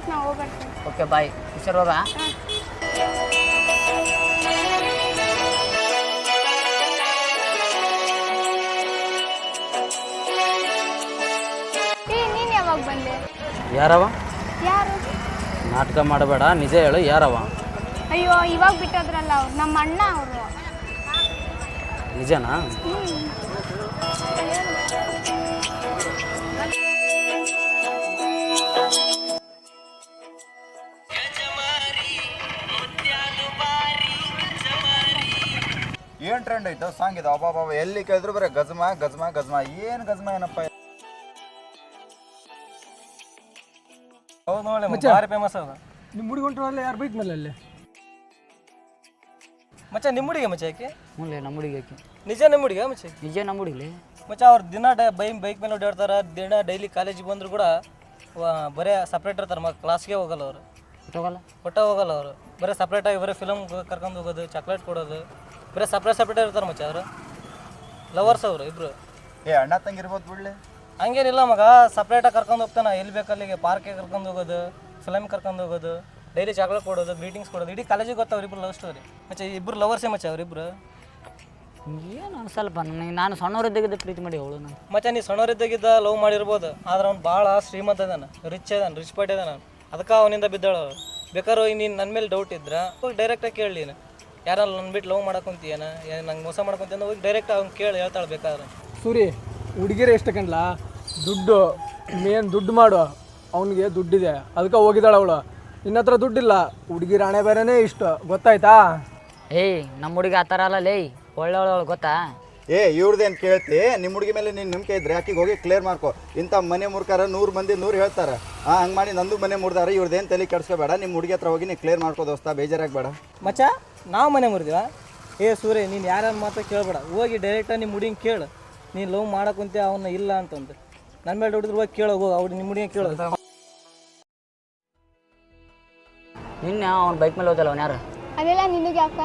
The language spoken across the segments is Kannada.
ಆಯ್ತು ನಾವು ಹೋಗ್ಬರ್ತೀವಿ. Okay bye. ಹುಷಾರು ಹೋಗ ಏ ನೀನು ಯಾವಾಗ ಬಂದೆ? ಯಾರವ? ಯಾರು? ನಾಟಕ ಮಾಡಬೇಡ ನಿಜ ಹೇಳು ಯಾರವ? ಅಯ್ಯೋ ಇವಾಗ ಬಿಟ್ಟೋದ್ರಲ್ಲ ಅವ್ರು ನಮ್ಮ ಅಣ್ಣ ಅವರು. ನಿಜನಾ? ಏನ್ ಟ್ರೆಂಡ್ ಐತೋ ಸಾಂಗ್ ಇದು. ಅಬ್ಬಾ ಎಲ್ಲಿ ಕೇಳಿದ್ರು ಬರೀ ಗಜ್ಮ ಗಜ್ಮ ಗಜ್ಮ. ಏನ್ ಗಜ್ಮ ಏನಪ್ಪ ಹೌದು ನೋಡಿ ಭಾರಿ ಫೇಮಸ್ ಅದ. ನಿಮ್ಮ ಹುಡುಗ ಹೊಂಟ್ರಲ್ಲ ಯಾರು ಬೈಕ್ ಮೇಲೆ ಅಲ್ಲಿ? ಮಚ್ಚ ನಿಮ್ಮ ಹುಡುಗಿ ಮಚ್ಚ ಯಾಕೆ ಹ್ಞೂ ನಮ್ಮ ಹುಡುಗಿ ಆಕಿ. ನಿಜ ನಿಮ್ಮ ಹುಡುಗ ಮಚ್ಚ ನಿಜ ನಮ್ಮ ಹುಡುಗಿಲಿ ಮಚ್ಚ ಅವ್ರು ದಿನ ಡೈ ಬೈ ಬೈಕ್ ಮೇಲೆ ಓಡಾಡ್ತಾರ ದಿನ ಡೈಲಿ ಕಾಲೇಜಿಗೆ ಬಂದ್ರು ಕೂಡ ವ- ಬರೇ ಸಪ್ರೇಟ್ ಇರ್ತಾರೆ ಮ ಕ್ಲಾಸ್ಗೆ ಹೋಗಲ್ಲ ಅವರು. ತಗೋಲ್ಲ ಒಟ್ಟ ಹೋಗಲ್ಲ ಅವರು. ಬರೀ ಸಪ್ರೇಟಾಗಿ ಬರೀ ಫಿಲಮ್ ಕರ್ಕೊಂಡು ಹೋಗೋದು ಚಾಕ್ಲೇಟ್ ಕೊಡೋದು. ಬರೀ ಸಪ್ರೇಟ್ ಸಪ್ರೇಟ್ ಇರ್ತಾರೆ ಮಚ್ಚ ಅವರು. ಲವರ್ಸ್ ಅವರು ಇಬ್ರು. ಏ ಅಣ್ಣ ತಂಗಿ ಇರ್ಬೋದು ಬಿಡ್ಲಿ. ಹಂಗೇನಿಲ್ಲ ಮಗ ಸಪ್ರೇಟಾಗಿ ಕರ್ಕೊಂಡು ಹೋಗ್ತಾನೆ. ಎಲ್ಲಿ ಬೇಕಲ್ಲಿಗೆ ಪಾರ್ಕಿಗೆ ಕರ್ಕೊಂಡು ಹೋಗೋದು ಫಿಲಮ್ ಕರ್ಕೊಂಡು ಹೋಗೋದು ಡೈಲಿ ಚಾಕ್ಲೇಟ್ ಕೊಡೋದು ಗ್ರೀಟಿಂಗ್ಸ್ ಕೊಡೋದು. ಇಡೀ ಕಾಲೇಜಿಗೆ ಗೊತ್ತ ಇಬ್ರು ಲವ್ ಸ್ಟೋರಿ ಮಚ್ಚ ಇಬ್ರು ಲವರ್ಸೇ ಮಚ್ಚ ಅವರಿಬ್ರು ಏನು ಸ್ವಲ್ಪ ನನಗೆ ನಾನು ಸಣ್ಣವರಿದ್ದಾಗಿದ್ದ ಪ್ರೀತಿ ಮಾಡಿ ಅವಳು ನಾನು ಮಚ್ಚ ನೀ ಸಣ್ಣವರಿದ್ದಾಗಿದ್ದ ಲವ್ ಮಾಡಿರ್ಬೋದು ಆದ್ರೆ ಅವ್ನು ಭಾಳ ಶ್ರೀಮಂತ ಇದಾನೆ. ರಿಚ್ ಇದಾನೆ ರಿಚ್ ಪಾಟ್ ಇದಾನ ಅದಕ್ಕೆ ಅವನಿಂದ ಬಿದ್ದಾಳು. ಬೇಕಾದ್ರೆ ನೀನು ನನ್ನ ಮೇಲೆ ಡೌಟ್ ಇದ್ರೆ ಡೈರೆಕ್ಟಾಗಿ ಕೇಳಿ ನೀನು. ಯಾರಲ್ಲ ನನ್ನ ಬಿಟ್ಟು ಲವ್ ಮಾಡಕೊಂತೀಯನ ಏನು ನಂಗೆ ಮೋಸ ಮಾಡ್ಕೊಂತೀಯ ಹೋಗಿ ಡೈರೆಕ್ಟ್ ಅವ್ನು ಕೇಳಿ ಹೇಳ್ತಾಳೆ ಬೇಕಾದ್ರೆ. ಸೂರಿ ಹುಡುಗಿರೇ ಎಷ್ಟು ಕಂಡ್ಲ? ದುಡ್ಡು ಮೇನ್ ದುಡ್ಡು ಮಾಡು. ಅವನಿಗೆ ದುಡ್ಡಿದೆ. ಅದಕ್ಕೆ ಹೋಗಿದ್ದಾಳೆ ಅವಳು. ನಿನ್ನ ಹತ್ರ ದುಡ್ಡಿಲ್ಲ. ಹುಡುಗಿ ರಾಣೆ ಬೇರೆನೇ ಇಷ್ಟ. ಗೊತ್ತಾಯ್ತಾ? ಏಯ್ ನಮ್ಮ ಹುಡುಗಿ ಆ ಥರ ಅಲ್ಲ ಲೇ. ಒಳ್ಳೆ ಗೊತ್ತಾ? ಏ ಇವ್ರದ್ದೇನು ಕೇಳ್ತಿ? ನಿಮ್ಮ ಹುಡುಗಿ ಮೇಲೆ ನೀನು ನಂಬಿಕೆ ಇದ್ರೆ ಆಕಿಗೆ ಹೋಗಿ ಕ್ಲಿಯರ್ ಮಾಡ್ಕೊ. ಇಂಥ ಮನೆ ಮುರ್ಕಾರ ನೂರು ಮಂದಿ ನೂರು ಹೇಳ್ತಾರೆ. ಹಾಂ ಹಂಗೆ ಮಾಡಿ ನಂದು ಮನೆ ಮುರ್ದಾರ ಇವ್ರದ್ದೇನು ತಲೆ ಕೆಡ್ಸ್ಕೋಬೇಡ. ನಿಮ್ಮ ಹುಡುಗಿ ಹತ್ರ ಹೋಗಿ ನೀ ಕ್ಲಿಯರ್ ಮಾಡ್ಕೋ ದೋಸ್ತ ಬೇಜಾರಾಗಬೇಡ. ಮಚ್ಚ? ನಾವು ಮನೆ ಮುರಿದಿವ. ಏ ಸೂರ್ಯ ನೀನು ಯಾರ್ಯಾರ ಮಾತ್ರ ಕೇಳಬೇಡ. ಹೋಗಿ ಡೈರೆಕ್ಟಾಗಿ ನಿಮ್ಮ ಹುಡುಗಿ ಕೇಳು. ನೀನು ಲವ್ ಮಾಡಕ್ಕಂತೆ ಅವನ್ನ ಇಲ್ಲ ಅಂತಂದು. ನನ್ನ ಮೇಲೆ ಹೊಡಿದ್ರು ಹೋಗಿ ಕೇಳೋ ಹೋಗಿ ಅವ್ರು ನಿಮ್ಮ ಹುಡುಗಿ ಕೇಳು. ನಿನ್ನೆ ಅವ್ನ ಬೈಕ್ ಮೇಲೆ ಹೋದಲ್ಲ ಅವ್ನು ಯಾರು? ಅದೆಲ್ಲ ನಿನಗೆ ಅಕ್ಕ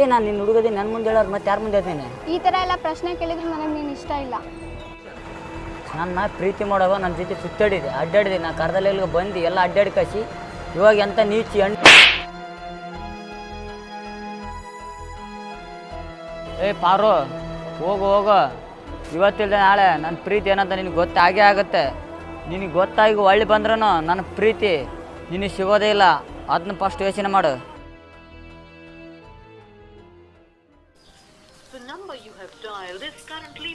ಏ ನಾನು ನಿನ್ನ ಹುಡುಗದಿ ನನ್ನ ಮುಂದೆ ಹೇಳೋರು ಮತ್ತೆ ಯಾರ ಮುಂದೆ ಹೇಳ್ತೀನಿ ಈ ಥರ ಎಲ್ಲ ಪ್ರಶ್ನೆ ಕೇಳಿದ್ರೆ ನನಗೆ ನೀನು ಇಷ್ಟ ಇಲ್ಲ. ನನ್ನ ಪ್ರೀತಿ ಮಾಡೋವ ನನ್ನ ಜೊತೆ ಸುತ್ತಾಡಿದೆ ಅಡ್ಡಾಡಿದೆ. ನಾನು ಕರ್ದಲ್ಲಿ ಬಂದು ಎಲ್ಲ ಅಡ್ಡಾಡಿ ಕಸಿ ಇವಾಗ ಎಂಥ ನೀಚಿ ಹಣ್ಣು ಏ, ಪಾರು, ಹೋಗು ಹೋಗು. ಇವತ್ತಿಲ್ಲದೆ ನಾಳೆ ನನ್ನ ಪ್ರೀತಿ ಏನಂತ ನಿನಗೆ ಗೊತ್ತಾಗೇ ಆಗುತ್ತೆ. ನಿನಗೆ ಗೊತ್ತಾಗಿ ಒಳ್ಳೆ ಬಂದ್ರೂ ನನ್ನ ಪ್ರೀತಿ ನಿನಗೆ ಸಿಗೋದೇ ಇಲ್ಲ. ಅದನ್ನ ಫಸ್ಟ್ ಯೋಚನೆ ಮಾಡು. The number you have dialed is currently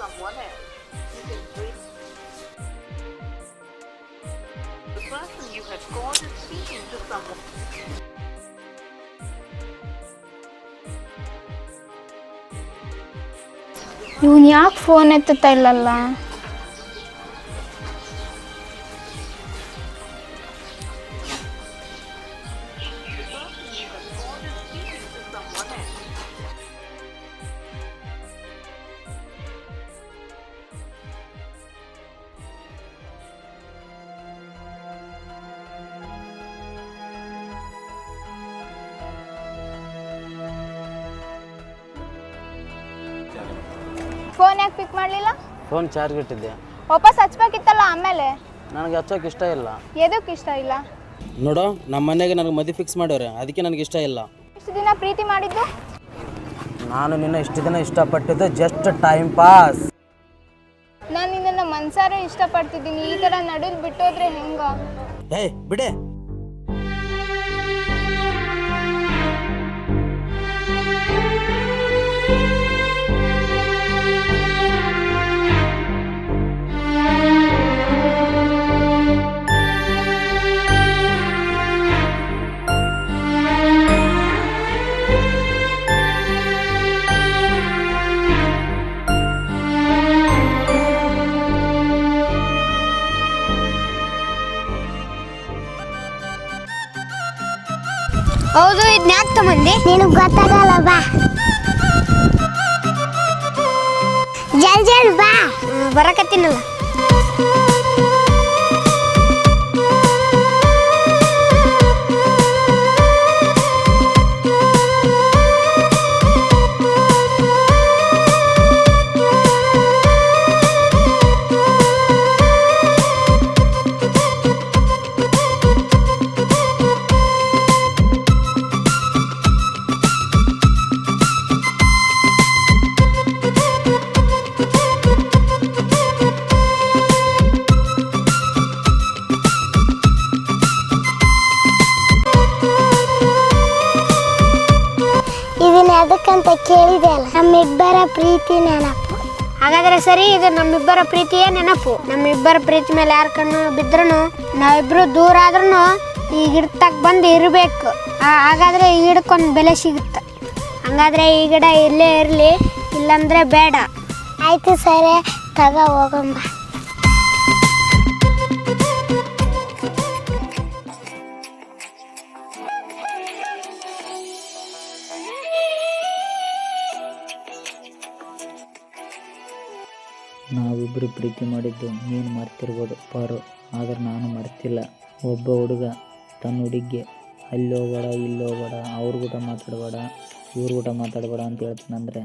someone else. You can break The person you have called is speaking to someone. ಇವನು ಯಾಕೆ ಫೋನ್ ಎತ್ತುತ್ತಾ ಇಲ್ಲಲ್ಲ ಫೋನ್ ಯಾಕೆ ಪಿಕ್ ಮಾಡಲಿಲ್ಲ? ಫೋನ್ ಚಾರ್ಜ್ ಇಟ್ಟಿದ್ದೆ. ವಾಪಸ್ ಹಚ್ಬೇಕಿತ್ತಲ್ಲ ಆಮೇಲೆ? ನನಗೆ ಹಚ್ಚೋಕೆ ಇಷ್ಟ ಇಲ್ಲ. ಎದಕ್ಕೆ ಇಷ್ಟ ಇಲ್ಲ? ನೋಡು ನಮ್ಮ ಮನೆಗೆ ನನಗೆ ಮದುವೆ ಫಿಕ್ಸ್ ಮಾಡೋರೆ. ಅದಕ್ಕೆ ನನಗೆ ಇಷ್ಟ ಇಲ್ಲ. ಇಷ್ಟು ದಿನ ಪ್ರೀತಿ ಮಾಡಿದ್ದು? ನಾನು ನಿನ್ನ ಇಷ್ಟು ದಿನ ಇಷ್ಟಪಟ್ಟಿದ್ದು ಜಸ್ಟ್ ಟೈಮ್ ಪಾಸ್ ನಾನು ನಿನ್ನನ್ನು ಮನ್ಸಾರೆ ಇಷ್ಟಪಡ್ತಿದ್ದೀನಿ. ಈ ಥರ ನಡುಲ್ ಬಿಟ್ಟೋದ್ರೆ ಹೆಂಗ? ಏಯ್ ಬಿಡೆ. ನಿನಗೆ ಗೊತ್ತಾಗಲ್ಲ ಬಾ. ಜಲ್ ಜಲ್ ಬಾ. ಬರಕತ್ತೀನಲ್ಲ. ಪ್ರೀತಿ ನೆನಪು. ಹಾಗಾದ್ರೆ ಸರಿ, ಇದು ನಮ್ಮಿಬ್ಬರ ಪ್ರೀತಿಯೇ ನೆನಪು. ನಮ್ಮಿಬ್ಬರ ಪ್ರೀತಿ ಮೇಲೆ ಯಾರ ಕಣ್ಣು ಬಿದ್ರೂ ನಾವಿಬ್ರು ದೂರ ಆದ್ರೂ ಈ ಗಿಡದಾಗ ಬಂದು ಇರಬೇಕು. ಹಾಗಾದ್ರೆ ಈ ಗಿಡಕ್ಕೊಂದು ಬೆಲೆ ಸಿಗುತ್ತೆ. ಹಂಗಾದ್ರೆ ಈ ಗಿಡ ಇಲ್ಲೇ ಇರಲಿ, ಇಲ್ಲಾಂದ್ರೆ ಬೇಡ. ಆಯ್ತು ಸರಿ, ತಗ ಹೋಗಂಬ ನಾವಿಬ್ಬರು ಪ್ರೀತಿ ಮಾಡಿದ್ದು ನೀನು ಮರ್ತಿರ್ಬೋದು ಪಾರು, ಆದ್ರೆ ನಾನು ಮರ್ತಿಲ್ಲ. ಒಬ್ಬ ಹುಡುಗ ತನ್ನ ಹುಡುಗಿಗೆ ಇಲ್ಲಿ ಹೋಗ್ಬೇಡ ಅವ್ರ ಊಟ ಮಾತಾಡಬೇಡ, ಇವ್ರ ಊಟ ಮಾತಾಡಬೇಡ ಅಂತ ಹೇಳ್ತಾನಂದ್ರೆ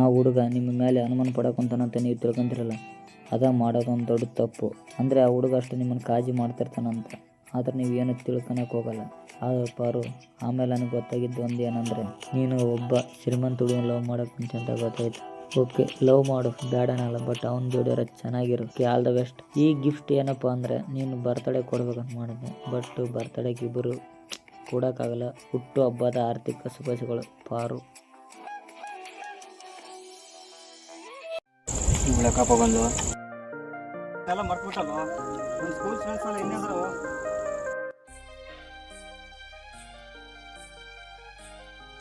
ಆ ಹುಡುಗ ನಿಮ್ಮ ಮೇಲೆ ಅನುಮಾನ ಪಡಕೊಂತಾನಂತ ನೀವು ತಿಳ್ಕೊಂತಿರಲ್ಲ, ಅದ ಮಾಡೋದೊಂದು ದೊಡ್ಡ ತಪ್ಪು. ಅಂದರೆ ಆ ಹುಡುಗ ಅಷ್ಟು ನಿಮ್ಮನ್ನು ಕಾಳಜಿ ಮಾಡ್ತಿರ್ತಾನಂತ. ಆದ್ರೆ ನೀವು ಏನು ತಿಳ್ಕೊಳಕ್ಕೆ ಹೋಗಲ್ಲ. ಆದ್ರೆ ಪಾರು, ಆಮೇಲೆ ನನಗೆ ಗೊತ್ತಾಗಿದ್ದು ಒಂದು ಏನಂದರೆ, ನೀನು ಒಬ್ಬ ಶ್ರೀಮಂತ ಹುಡುಗನ ಲವ್ ಮಾಡೋಕ್ಕೆ ಮುಂಚೆ ಅಂತ ಗೊತ್ತಾಯ್ತು. ಓಕೆ, ಲವ್ ಮಾಡು. ಬೇಡನಲ್ಲ ಬಟ್ ಅವ್ನ ಜೋಡಿಯವ್ರ ಚೆನ್ನಾಗಿರೋಕೆ ಆಲ್ ದ ಬೆಸ್ಟ್. ಈ ಗಿಫ್ಟ್ ಏನಪ್ಪ ಅಂದರೆ, ನೀನು ಬರ್ತಡೇ ಕೊಡ್ಬೇಕಂತ ಮಾಡಿದ್ದೆ. ಬಟ್ ಬರ್ತಡೇಗೆ ಇಬ್ಬರು ಕೊಡೋಕ್ಕಾಗಲ್ಲ. ಹುಟ್ಟು ಹಬ್ಬದ ಆರ್ಥಿಕ ಶುಭಾಶಯಗಳು. ಪಾರು.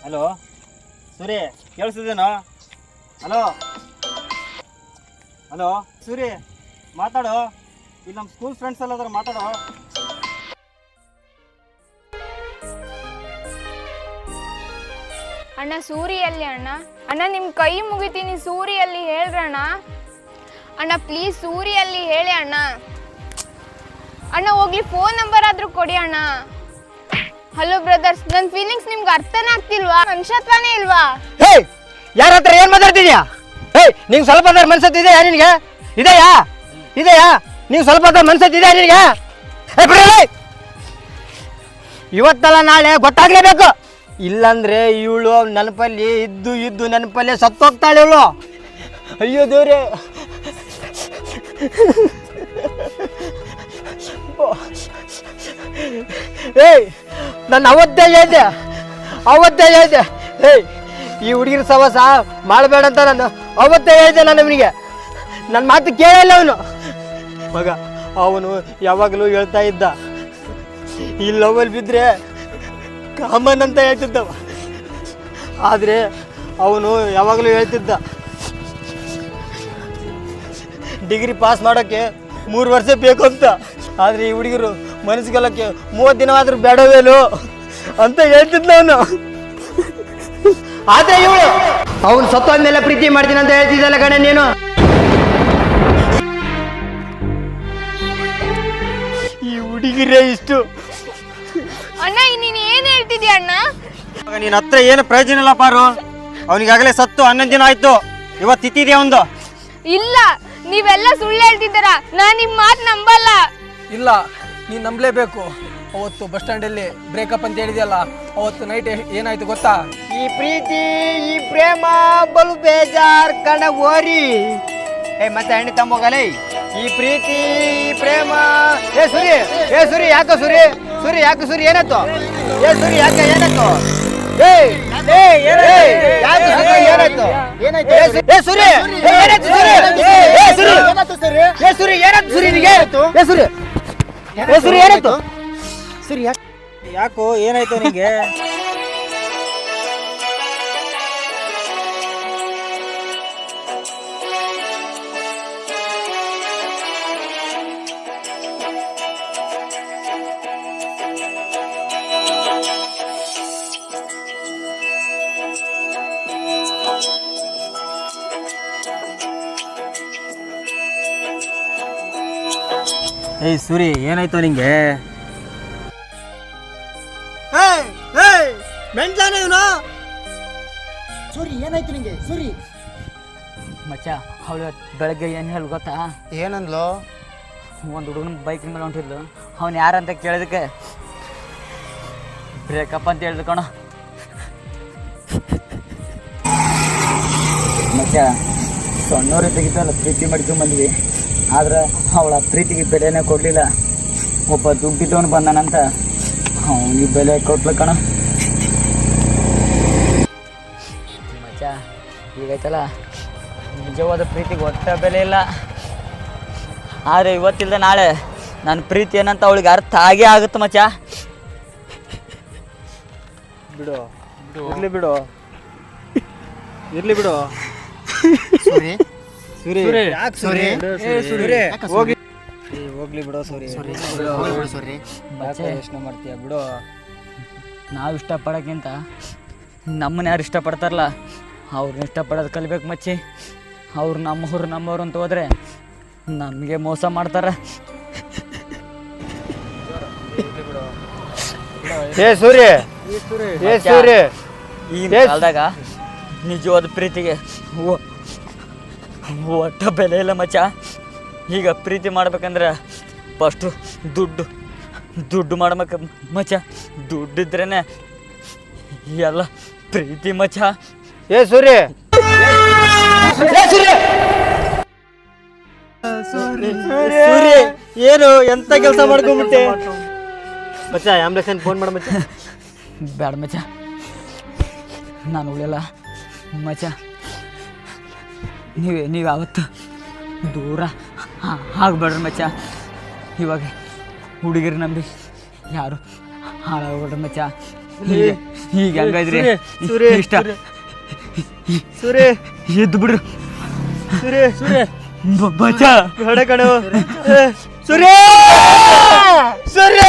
ಹಲೋ ಸರಿ ಕೇಳಿಸಿದೇನೋ ಹಲೋ? ಹಲೋ ಸೂರಿ ಮಾತಾಡು. ಇಲ್ಲಿ ನಮ್ಮ ಸ್ಕೂಲ್ ಫ್ರೆಂಡ್ಸ್ ಎಲ್ಲ ಅದ್ರ ಮಾತಾಡೋ. ಅಣ್ಣ ಸೂರಿಯಲ್ಲಿ ಅಣ್ಣ. ಅಣ್ಣ ನಿಮ್ಮ ಕೈ ಮುಗಿತೀನಿ ಸೂರಿಯಲ್ಲಿ ಹೇಳ್ರಣ್ಣ ಅಣ್ಣ. ಪ್ಲೀಸ್ ಸೂರಿಯಲ್ಲಿ ಹೇಳಿ ಅಣ್ಣ. ಅಣ್ಣ ಹೋಗ್ಲಿ ಫೋನ್ ನಂಬರ್ ಆದ್ರೂ ಕೊಡಿ ಅಣ್ಣ. ಹಲೋ ಬ್ರದರ್ಸ್ ನನ್ನ ಫೀಲಿಂಗ್ಸ್ ನಿಮ್ಗೆ ಅರ್ಥನೇ ಆಗ್ತಿಲ್ವಾ? ಮನುಷ್ಯತ್ವನೇ ಇಲ್ವಾ? ಯಾರ ಹತ್ರ ಏನು ಮಾತಾಡ್ತಿದ್ಯಾ? ಏಯ್, ನಿಂಗೆ ಸ್ವಲ್ಪ ಅದ್ರ ಮನ್ಸತ್ತಿದೆಯಾ ನಿನಗೆ? ಇದೆಯಾ? ಇದೆಯಾ? ನೀವು ಸ್ವಲ್ಪ ಅದ್ರ ಮನ್ಸತ್ತಿದೆಯಾ ನಿನಗೆ? ಇವತ್ತಲ್ಲ ನಾಳೆ ಗೊತ್ತಾಗ್ಲೇಬೇಕು. ಇಲ್ಲಂದ್ರೆ ಇವಳು ನೆನಪಲ್ಲಿ ಇದ್ದು ಇದ್ದು ನೆನಪಲ್ಲಿ ಸತ್ತೋಗ್ತಾಳೆ ಇವಳು. ಅಯ್ಯೋ ದೇವ್ರೆ! ಏಯ್, ನಾನು ಅವತ್ತೇ ಹೇಳ್ದೆ ಅವತ್ತೇ ಹೇಳ್ದೆ, ಏಯ್! ಈ ಹುಡುಗಿರ ಸವಾಸ ಮಾಡಬೇಡ ಅಂತ ನಾನು ಅವತ್ತೇ ಹೇಳಿದೆ ನಾನು ಅವನಿಗೆ ನನ್ನ ಮಾತು ಕೇಳಿಲ್ಲ ಅವನು. ಮಗ, ಅವನು ಯಾವಾಗಲೂ ಹೇಳ್ತಾ ಇದ್ದ. ಈ ಲವಲ್ ಬಿದ್ದರೆ ಕಾಮನ್ ಅಂತ ಹೇಳ್ತಿದ್ದವ. ಆದರೆ ಅವನು ಯಾವಾಗಲೂ ಹೇಳ್ತಿದ್ದ. ಡಿಗ್ರಿ ಪಾಸ್ ಮಾಡೋಕ್ಕೆ ಮೂರು ವರ್ಷ ಬೇಕು ಅಂತ. ಆದರೆ ಈ ಹುಡುಗರು ಮನಸ್ಸಿಗೆಲ್ಲಕ್ಕೆ ಮೂವತ್ತು ದಿನವಾದರೂ ಬೇಡವೇಲು ಅಂತ ಹೇಳ್ತಿದ್ದ ಅವನು. ಆದರೆ ಇವಳು ಅವನು ಸತ್ತ ಮೇಲೆ ಪ್ರೀತಿ ಮಾಡ್ತೀನಿ ಅಂತ ಹೇಳ್ತಿದ್ದಲ್ಲ ಕಣೆ ನೀನು. ಈ ಹುಡುಗಿರೇ ಇಷ್ಟು. ಅಣ್ಣ ನೀನು ಏನು ಹೇಳ್ತಿದ್ಯಾ ಅಣ್ಣ? ನಿನ್ನ ಹತ್ರ ಏನು ಪ್ರಯೋಜನ ಇಲ್ಲ ಪಾರು. ಅವನಿಗಾಗಲೇ ಸತ್ತು ಹನ್ನೊಂದು ದಿನ ಆಯ್ತು. ಇವತ್ತು ಇತ್ತಿದ್ಯಾ ಒಂದು? ಇಲ್ಲ ನೀವೆಲ್ಲ ಸುಳ್ಳು ಹೇಳ್ತಿದ್ದೀರಾ. ನಾನು ನಿಮ್ಮ ಮಾತು ನಂಬಲ್ಲ. ಇಲ್ಲ ನೀನ್ ನಂಬಲೇಬೇಕು. ಅವತ್ತು ಬಸ್ ಸ್ಟ್ಯಾಂಡಲ್ಲಿ ಬ್ರೇಕಪ್ ಅಂತ ಹೇಳಿದೆಯಲ್ಲ, ಅವತ್ತು ನೈಟ್ ಏನಾಯ್ತು ಗೊತ್ತಾ? ಈ ಪ್ರೀತಿ, ಈ ಪ್ರೇಮ ಬಲು ಬೇಜಾರ್ ಕಣ ಓರಿ. ಏ, ಮತ್ತೆ ಹೆಣ್ಣು ತಂಬೋಗಲೇ ಈ ಪ್ರೀತಿ, ಈ ಪ್ರೇಮ. ಏ, ಸುರಿ ಏ, ಸುರಿ, ಯಾಕೋ ಸುರಿ? ಸುರಿ, ಯಾಕೆ ಸುರಿ, ಏನಾಯ್ತು? ಏ, ಸುರಿ, ಯಾಕೆ ಏನಾಯ್ತು? ಏ ಏ ಯಾಕೆ ಸುರಿ, ಏನಾಯ್ತು? ಏನಾಯ್ತು? ಏ, ಸುರಿ ಏನಾಯ್ತು ಸುರಿ? ಏ ಸುರಿ ಏ, ಸುರಿ, ಏನಾಯ್ತು ಸುರಿ ನಿನಗೆ? ಏ, ಸುರಿ ಸುರಿ, ಏನಾಯ್ತು? ಸರಿ ಯಾಕೆ ಯಾಕೋ ಏನಾಯ್ತು ನಿಮಗೆ ಏಯ್ ಸೂರಿ ಏನಾಯ್ತು ನಿಂಗೆ? ಸೂರಿ ಏನಾಯ್ತು ನಿಂಗೆ? ಸರಿ. ಮಚ್ಚ ಅವಳು ಬೆಳಗ್ಗೆ ಏನು ಹೇಳಿ ಗೊತ್ತಾ? ಏನಂದ್ಲು? ಒಂದು ಹುಡುಗನ ಬೈಕ್ ಮೇಲೆ ಹೊಂಟಿದ್ಲು. ಅವ್ನು ಯಾರಂತ ಕೇಳಿದಕ್ಕೆ ಬ್ರೇಕಪ್ ಅಂತ ಹೇಳಿದ ಕಣ. ಮಚ್ಚ ಸಣ್ಣವ್ರಿಗೆ ತೆಗಿತಲ್ಲ ಪ್ರೀತಿ ಮಾಡ್ಕೊಂಬಂದ್ವಿ ಆದ್ರೆ ಅವಳ ಪ್ರೀತಿಗೆ ಬೆಲೆನೇ ಕೊಡಲಿಲ್ಲ. ಒಬ್ಬ ದುಡ್ಡಿದ್ದವನು ಬಂದಾನಂತ ಅವನಿಗೆ ಬೆಲೆ ಕೊಟ್ಲ ಕಣ. ಈಗೈತಲ್ಲ ನಿಜವಾದ ಪ್ರೀತಿಗೆ ಒಟ್ಟ ಬೆಲೆ ಇಲ್ಲ. ಆದರೆ ಇವತ್ತಿಲ್ಲದ ನಾಳೆ ನನ್ನ ಪ್ರೀತಿ ಏನಂತ ಅವಳಿಗೆ ಅರ್ಥ ಆಗೇ ಆಗುತ್ತೆ ಮಚ್ಚ. ಬಿಡು. ಇರ್ಲಿ ಬಿಡು. ಇರ್ಲಿ ಬಿಡು. ಸೂರಿ. ಸೂರಿ. ಯಾಕೆ ಸೂರಿ? ಸೂರಿ. ಹೋಗಿ. ಹೋಗ್ಲಿ ಬಿಡು ಸೂರಿ. ಸೂರಿ. ಮಚ್ಚೆ. ಯೋಚನೆ ಮಾಡ್ತೀಯ? ಬಿಡು. ನಾವು ಇಷ್ಟಪಡೋಕ್ಕಿಂತ ನಮ್ಮನ್ನ ಯಾರು ಇಷ್ಟಪಡ್ತಾರಲ್ಲ? ಅವ್ರನ್ನ ಇಷ್ಟಪಡೋದು ಕಲಿಬೇಕು ಮಚ್ಚಿ. ಅವ್ರು ನಮ್ಮವ್ರು ನಮ್ಮವ್ರು ಅಂತ ಹೋದ್ರೆ ನಮಗೆ ಮೋಸ ಮಾಡ್ತಾರೆ. ಏ ಸೂರ್ಯ. ಏ ಸೂರ್ಯ. ಈ ಕಾಲದಾಗ ನಿಜವಾದ ಪ್ರೀತಿಗೆ ಒಟ್ಟ ಬೆಲೆ ಇಲ್ಲ ಮಚ್ಚ. ಈಗ ಪ್ರೀತಿ ಮಾಡ್ಬೇಕಂದ್ರೆ ಫಸ್ಟು ದುಡ್ಡು ದುಡ್ಡು ಮಾಡ್ಬೇಕು ಮಚ್ಚ. ದುಡ್ಡಿದ್ರೇ ಎಲ್ಲ ಪ್ರೀತಿ ಮಚ್ಚ. ಏ ಸೂರಿ ಸೂರಿ ಏನು ಎಂತ ಕೆಲಸ ಮಾಡ್ಕೊಂಡ್ಬಿಟ್ಟೆ ಮಚ್ಚ ಆಂಬ್ಲೆನ್ಸ್ ಫೋನ್ ಮಾಡ ಮಚ್ಚ. ಬೇಡ ಮಚ್ಚ. ನಾನು ಉಳಿಯಲ್ಲ. ಮಚ್ಚ ನೀವೇ ನೀವು ಯಾವತ್ತು ದೂರ ಹಾ- ಆಗ್ಬೇಡ್ರಿ ಮಚ್ಚ. ಇವಾಗ ಹುಡುಗಿರು ನಂಬಿ ಯಾರು ಹಾಳಾಗ್ಬೇಡ್ರಿ ಮಚ್ಚ. ಈಗ ಹಂಗೈದ್ರಿ ಇಷ್ಟ. ಸೂರಿ ಎದ್ದು ಬಿಡ್ರಿ. ಸೂರ್ಯ ಸೂರ್ಯ. ಬ- ಕಡೆ ಬೇಡ ಸೂರ್ಯ ಸೂರ್ಯ. ಸೂರ್ಯ.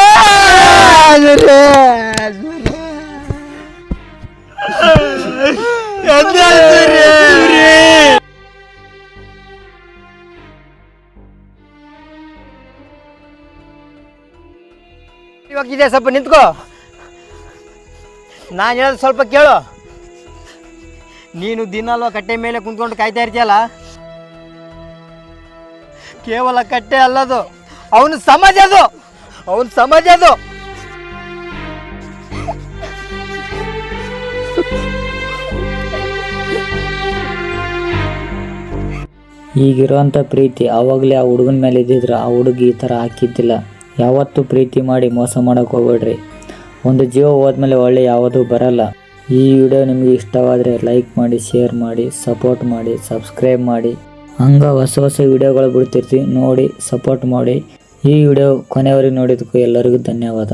ಸೂರಿ ಸೂರಿ ಎಂತ ಇವಾಗ ಇದೆ ಸ್ವಲ್ಪ ನಿಂತ್ಕೋ. ನಾನು ಹೇಳೋದು ಸ್ವಲ್ಪ ಕೇಳು. ನೀನು ದಿನಲ್ವ ಕಟ್ಟೆ ಮೇಲೆ ಕುಂತ್ಕೊಂಡು ಕಾಯ್ತಾ ಇರ್ತೀಯಲ್ಲ? ಕೇವಲ ಕಟ್ಟೆ ಅಲ್ಲದು, ಅವನು ಸಮಾಜ ಅದು ಅವನು ಸಮಾಜ ಅದು ಈಗಿರೋಂಥ ಪ್ರೀತಿ ಅವಾಗಲೇ ಆ ಹುಡುಗನ ಮೇಲೆ ಇದ್ದಿದ್ರೆ ಆ ಹುಡುಗಿ ಈ ಥರ ಹಾಕಿದ್ದಿಲ್ಲ. ಯಾವತ್ತೂ ಪ್ರೀತಿ ಮಾಡಿ ಮೋಸ ಮಾಡೋಕೆ ಹೋಗ್ಬೇಡ್ರಿ. ಒಂದು ಜೀವ ಹೋದ್ಮೇಲೆ ಒಳ್ಳೆ ಯಾವುದೂ ಬರಲ್ಲ. ಈ ವಿಡಿಯೋ ನಿಮಗೆ ಇಷ್ಟವಾದರೆ ಲೈಕ್ ಮಾಡಿ, ಶೇರ್ ಮಾಡಿ, ಸಪೋರ್ಟ್ ಮಾಡಿ, ಸಬ್ಸ್ಕ್ರೈಬ್ ಮಾಡಿ. ಹಂಗ ಹೊಸ ಹೊಸ ವಿಡಿಯೋಗಳು ಬಿಡ್ತಿರ್ತೀವಿ ನೋಡಿ, ಸಪೋರ್ಟ್ ಮಾಡಿ. ಈ ವಿಡಿಯೋ ಕೊನೆಯವರೆಗೆ ನೋಡಿದ್ದಕ್ಕೂ ಎಲ್ಲರಿಗೂ ಧನ್ಯವಾದ.